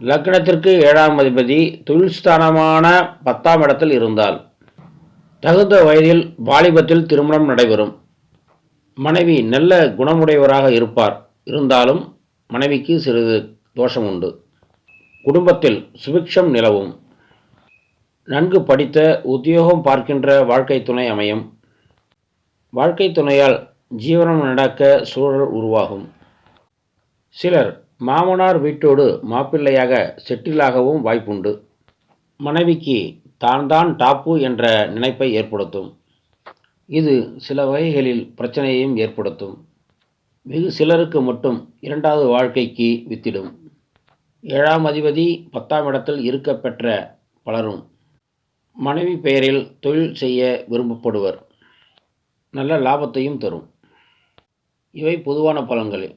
லக்னத்திற்கு ஏழாம் அதிபதி தொழில் ஸ்தானமான பத்தாம் இடத்தில் இருந்தால் தகுந்த வயதில் வாலிபத்தில் திருமணம் நடைபெறும். மனைவி நல்ல குணமுடையவராக இருப்பார். இருந்தாலும் மனைவிக்கு சிறிது தோஷம் உண்டு. குடும்பத்தில் சுபிக்ஷம் நிலவும். நன்கு படித்த உத்தியோகம் பார்க்கின்ற வாழ்க்கை துணை அமையும். வாழ்க்கை துணையால் ஜீவனம் நடக்க சூழல் உருவாகும். சிலர் மாமனார் வீட்டோடு மாப்பிள்ளையாக செட்டிலாகவும் வாய்ப்புண்டு. மனைவிக்கு தான் தான் டாப்பு என்ற நினைப்பை ஏற்படுத்தும். இது சில வகைகளில் பிரச்சனையையும் ஏற்படுத்தும். வெகு சிலருக்கு மட்டும் இரண்டாவது வாழ்க்கைக்கு வித்திடும். ஏழாம் அதிபதி பத்தாம் இடத்தில் இருக்க பெற்ற பலரும் மனைவி பெயரில் தொழில் செய்ய விரும்பப்படுவர். நல்ல லாபத்தையும் தரும். இவை பொதுவான பலன்களே.